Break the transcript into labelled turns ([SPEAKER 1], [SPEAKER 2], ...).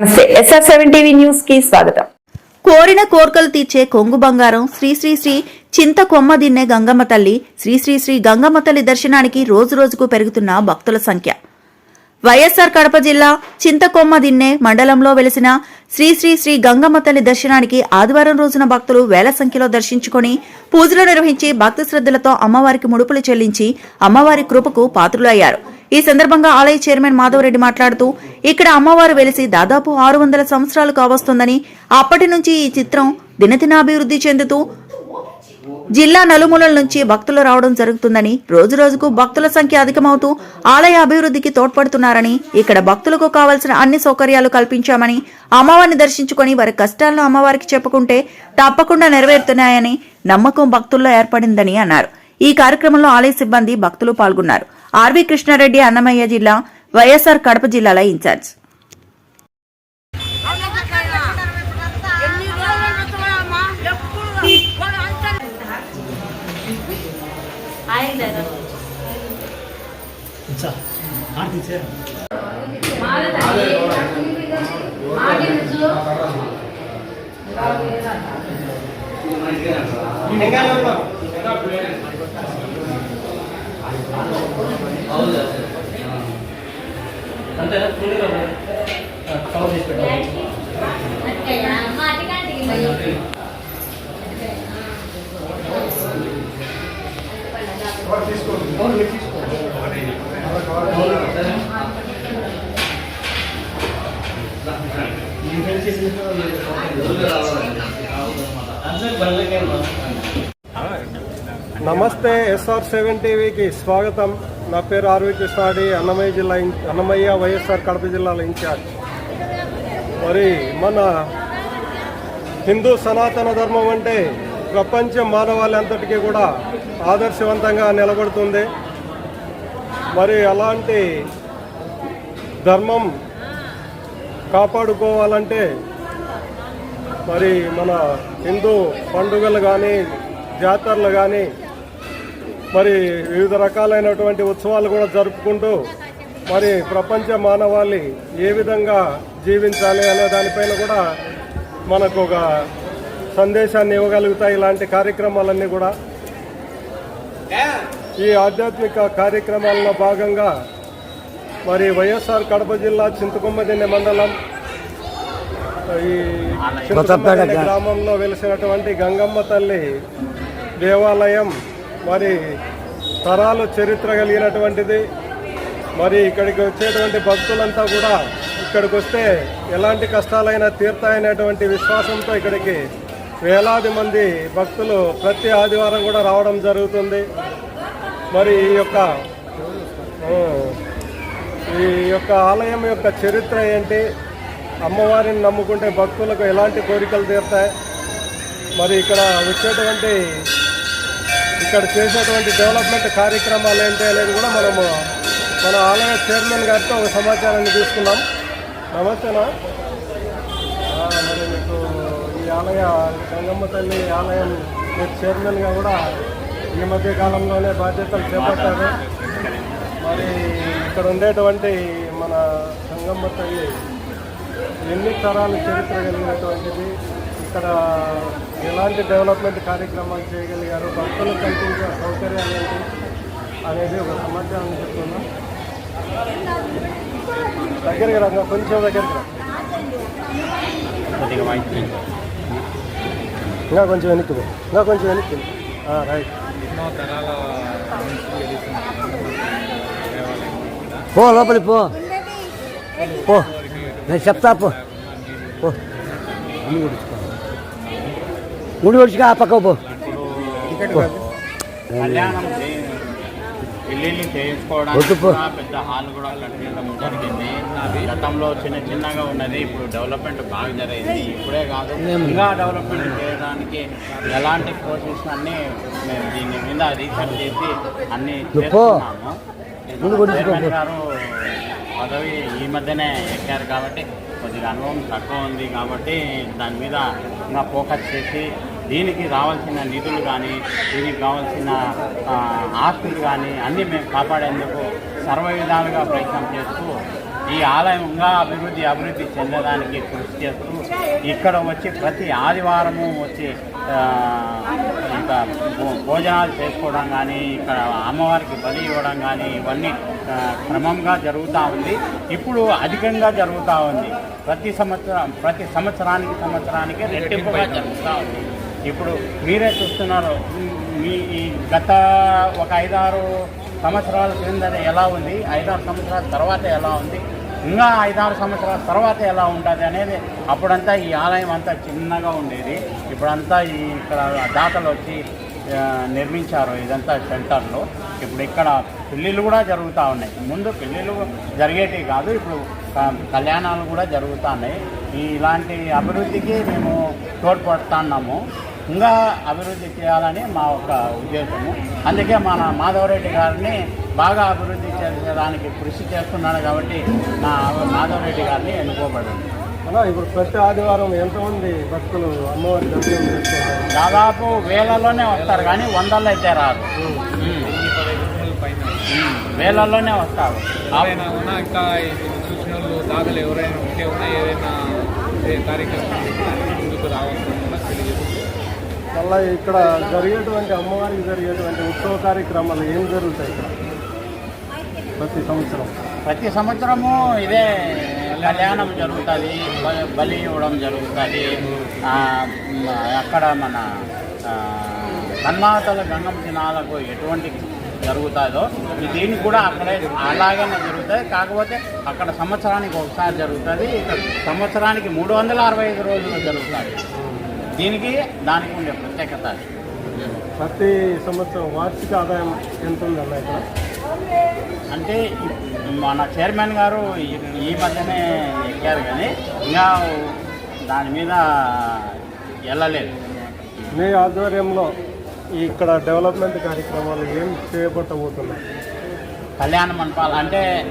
[SPEAKER 1] SR seven TV న్యూస్కి స్వాగతం.
[SPEAKER 2] కోరిన కోర్కలు తీర్చే కొంగు బంగారం శ్రీ శ్రీ శ్రీ చింత కొమ్మ దిన్నె గంగమ్మ తల్లి శ్రీ శ్రీ శ్రీ గంగమ్మ తల్లి దర్శనానికి రోజు రోజుకు పెరుగుతున్న భక్తుల సంఖ్య. వైఎస్ఆర్ కడప జిల్లా చింతకొమ్మ దిన్నె మండలంలో వెలిసిన శ్రీ శ్రీ శ్రీ గంగమ్మ తల్లి దర్శనానికి ఆదివారం రోజున భక్తులు వేల సంఖ్యలో దర్శించుకొని పూజలు నిర్వహించి భక్తి శ్రద్ధలతో అమ్మవారికి ముడుపులు చెల్లించి అమ్మవారి కృపకు పాత్రులయ్యారు. ఈ సందర్భంగా ఆలయ చైర్మన్ మాధవరెడ్డి మాట్లాడుతూ ఇక్కడ అమ్మవారు వెలిసి దాదాపు ఆరు వందల సంవత్సరాలు కావస్తోందని అప్పటి నుంచి ఈ చిత్రం దినదినాభివృద్ధి చెందుతూ జిల్లా నలుమూలల నుంచి భక్తులు రావడం జరుగుతుందని రోజు రోజుకు భక్తుల సంఖ్య అధికమవుతూ ఆలయ అభివృద్ధికి తోడ్పడుతున్నారని ఇక్కడ భక్తులకు కావలసిన అన్ని సౌకర్యాలు కల్పించామని అమ్మవారిని దర్శించుకొని వారి కష్టాలను అమ్మవారికి చెప్పుకుంటే తప్పకుండా నెరవేరుతున్నాయని నమ్మకం భక్తుల్లో ఏర్పడిందని అన్నారు. ఈ కార్యక్రమంలో ఆలయ సిబ్బంది భక్తులు పాల్గొన్నారు. ఆర్వి కృష్ణారెడ్డి అన్నమయ్య జిల్లా వైఎస్ఆర్ కడప జిల్లాల ఇన్ఛార్జ్
[SPEAKER 3] ఎన్ని
[SPEAKER 4] కవర్ చేసి పెట్టాలి
[SPEAKER 5] నమస్తే ఎస్ఆర్ సెవెన్ టీవీకి స్వాగతం. నా పేరు ఆర్వి కృష్ణాడి అన్నమయ్య జిల్లా అన్నమయ్య వైఎస్ఆర్ కడప జిల్లాల ఇన్ఛార్జ్. మరి మన హిందూ సనాతన ధర్మం అంటే ప్రపంచ మానవాళంతటికీ కూడా ఆదర్శవంతంగా నిలబడుతుంది. మరి అలాంటి ధర్మం కాపాడుకోవాలంటే మరి మన హిందూ పండుగలు కానీ జాతరలు కానీ మరి వివిధ రకాలైనటువంటి ఉత్సవాలు కూడా జరుపుకుంటూ మరి ప్రపంచ మానవాళి ఏ విధంగా జీవించాలి అనే దానిపైన కూడా మనకు ఒక సందేశాన్ని ఇవ్వగలుగుతాయి ఇలాంటి కార్యక్రమాలన్నీ కూడా. ఈ ఆధ్యాత్మిక కార్యక్రమాల్లో భాగంగా మరి వైఎస్ఆర్ కడప జిల్లా చింతకొమ్మదిన్నె మండలం ఈ చింతకొమ్మదిన్నె గ్రామంలో వెలిసినటువంటి గంగమ్మ తల్లి దేవాలయం మరి తరాలు చరిత్ర కలిగినటువంటిది. మరి ఇక్కడికి వచ్చేటువంటి భక్తులంతా కూడా ఇక్కడికి వస్తే ఎలాంటి కష్టాలైనా తీర్తాయనేటువంటి విశ్వాసంతో ఇక్కడికి వేలాది మంది భక్తులు ప్రతి ఆదివారం కూడా రావడం జరుగుతుంది. మరి ఈ యొక్క ఈ యొక్క ఆలయం యొక్క చరిత్ర ఏంటి? అమ్మవారిని నమ్ముకుంటే భక్తులకు ఎలాంటి కోరికలు తీరుతాయి? మరి ఇక్కడ వచ్చేటువంటి ఇక్కడ చేసేటువంటి డెవలప్మెంట్ కార్యక్రమాలు ఏంటి అనేది కూడా మనము మన ఆలయ చైర్మన్ గారితో ఒక సమాచారాన్ని తీసుకున్నాం. నమస్తేనా మరి మీకు ఈ ఆలయ గంగమ్మ తల్లి ఆలయం మీరు చైర్మన్గా కూడా ఈ మధ్య కాలంలోనే బాధ్యతలు చేపట్టారు. మరి ఇక్కడ ఉండేటువంటి మన గంగమ్మ తల్లి ఎన్ని తరాల చరిత్ర కలిగినటువంటిది? ఇక్కడ ఎలాంటి డెవలప్మెంట్ కార్యక్రమాలు చేయగలిగారు భక్తులకు కల్పించే సౌకర్యాలు ఏంటి అనేది ఒక సమాచారం చెప్తున్నాం దగ్గరికి రా కొంచెం దగ్గరికి రా ఇంకా కొంచెం వెనక్కి. ఇంకా కొంచెం వెనక్కి రైట్.
[SPEAKER 6] పో లోపలికి పో. పో. నేను చెప్తా పో. పో. గుడి కొడుచుకో ఆ పక్క పో.
[SPEAKER 7] పెళ్ళిళ్ళు చేయించుకోవడానికి. కూడా పెద్ద హాల్ కూడా జరిగింది. గతంలో చిన్న చిన్నగా ఉన్నది ఇప్పుడు డెవలప్మెంట్ బాగా జరిగింది. ఇప్పుడే కాదు ఇంకా డెవలప్మెంట్ చేయడానికి ఎలాంటి కోర్సెస్ అన్ని మేము దీని మీద రీసెర్చ్ చేసి అన్ని. చేస్తున్నాము. గారు పదవి ఈ మధ్యనే ఎక్కారు కాబట్టి కొద్దిగా అనుభవం తక్కువ ఉంది కాబట్టి దాని మీద ఇంకా ఫోకస్ చేసి దీనికి రావాల్సిన నిధులు కానీ దీనికి కావాల్సిన ఆస్తులు కానీ అన్నీ మేము కాపాడేందుకు సర్వ విధాలుగా ప్రయత్నం చేస్తూ ఈ ఆలయం ఇంకా అభివృద్ధి అభివృద్ధి చెందడానికి కృషి చేస్తూ ఇక్కడ వచ్చి ప్రతి ఆదివారము వచ్చి ఇంకా భో- భోజనాలు చేసుకోవడం కానీ ఇక్కడ అమ్మవారికి బలి ఇవ్వడం కానీ ఇవన్నీ క్రమంగా జరుగుతూ ఉంది. ఇప్పుడు అధికంగా జరుగుతూ ఉంది. ప్రతి సంవత్సరం ప్రతి సంవత్సరానికి సంవత్సరానికి రెట్టింపుగా జరుగుతూ ఉంది. ఇప్పుడు మీరే చూస్తున్నారు. మీ ఈ గత ఒక ఐదారు సంవత్సరాల క్రింద ఎలా ఉంది? ఐదారు సంవత్సరాల తర్వాత ఎలా ఉంది? ఇంకా ఐదారు సంవత్సరాల తర్వాత ఎలా ఉంటుంది అనేది అప్పుడంతా ఈ ఆలయం అంతా చిన్నగా ఉండేది. ఇప్పుడంతా ఈ ఇక్కడ దాతలు వచ్చి నిర్మించారు ఇదంతా సెంటర్లో. ఇప్పుడు ఇక్కడ పెళ్ళిళ్ళు కూడా జరుగుతూ ఉన్నాయి. ముందు పెళ్ళిళ్ళు జరిగేటివి కాదు ఇప్పుడు కళ్యాణాలు కూడా జరుగుతున్నాయి ఈ ఇలాంటి అభివృద్ధికి మేము తోడ్పడుతున్నాము ఇంకా అభివృద్ధి చేయాలని మా ఒక ఉద్దేశము. అందుకే మన మాధవరెడ్డి గారిని బాగా అభివృద్ధి చేసేదానికి కృషి చేస్తున్నాడు కాబట్టి మా మాధవరెడ్డి గారిని ఎన్నుకోబడింది
[SPEAKER 5] అలా ఇప్పుడు ప్రతి ఆదివారం ఎంతమంది భక్తులు అమ్మవారి దర్శనం చేసుకుంటారు?
[SPEAKER 7] దాదాపు వేలలోనే వస్తారు కానీ వందల్లో అయితే రాదు వేలల్లోనే వస్తారు.
[SPEAKER 8] ఇంకా ఇది చూసిన వాళ్ళు దాతలు ఎవరైనా ఉంటే ఉన్నా ఏదైనా కార్యక్రమం
[SPEAKER 5] మళ్ళీ ఇక్కడ జరిగేటువంటి అమ్మవారికి జరిగేటువంటి ఉత్సవ కార్యక్రమాలు ఏం జరుగుతాయి ఇక్కడ? ప్రతి సంవత్సరం.
[SPEAKER 7] ప్రతి సంవత్సరము ఇదే కళ్యాణం జరుగుతుంది బలి ఇవ్వడం జరుగుతుంది. అక్కడ మన ఆ, కన్మాతల గంగమ్మ దినాలకు ఎటువంటి జరుగుతుందో దీనికి కూడా అక్కడే అలాగనే జరుగుతుంది కాకపోతే అక్కడ సంవత్సరానికి ఒకసారి జరుగుతుంది. ఇక్కడ సంవత్సరానికి మూడు వందల అరవై ఐదు రోజులు జరుగుతుంది. దీనికి దానికి ఉండే ప్రత్యేకత.
[SPEAKER 5] ప్రతి సంవత్సరం వార్షిక ఆదాయం ఎంత ఉందన్న ఇక్కడ?
[SPEAKER 7] అంటే మన చైర్మన్ గారు ఈ- మధ్యనే ఎక్కారు కానీ ఇంకా దాని మీద వెళ్ళలేదు.
[SPEAKER 5] మీ ఆధ్వర్యంలో ఇక్కడ డెవలప్మెంట్ కార్యక్రమాలు ఏం చేపట్టబోతున్నాయి?
[SPEAKER 7] కళ్యాణ మండపాలు అంటే